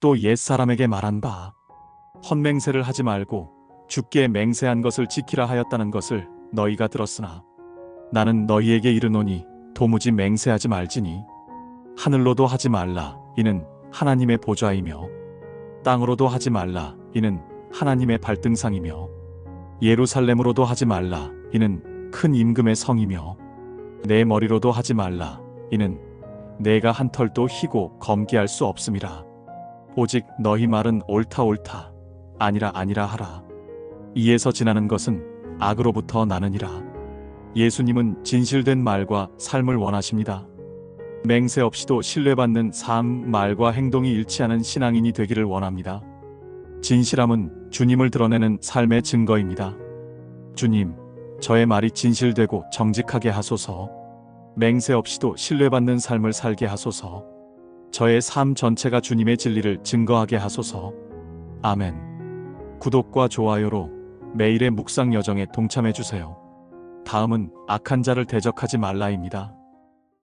또 옛사람에게 말한 바 헛맹세를 하지 말고 주께 맹세한 것을 지키라 하였다는 것을 너희가 들었으나 나는 너희에게 이르노니 도무지 맹세하지 말지니 하늘로도 하지 말라 이는 하나님의 보좌이며 땅으로도 하지 말라 이는 하나님의 발등상이며 예루살렘으로도 하지 말라 이는 큰 임금의 성이며 내 머리로도 하지 말라 이는 내가 한 털도 희고 검기할 수 없음이라 오직 너희 말은 옳다 옳다 아니라 아니라 하라 이에서 지나는 것은 악으로부터 나느니라 예수님은 진실된 말과 삶을 원하십니다. 맹세 없이도 신뢰받는 삶, 말과 행동이 일치하는 신앙인이 되기를 원합니다. 진실함은 주님을 드러내는 삶의 증거입니다. 주님, 저의 말이 진실되고 정직하게 하소서. 맹세 없이도 신뢰받는 삶을 살게 하소서. 저의 삶 전체가 주님의 진리를 증거하게 하소서. 아멘. 구독과 좋아요로 매일의 묵상 여정에 동참해 주세요. 다음은 악한 자를 대적하지 말라입니다.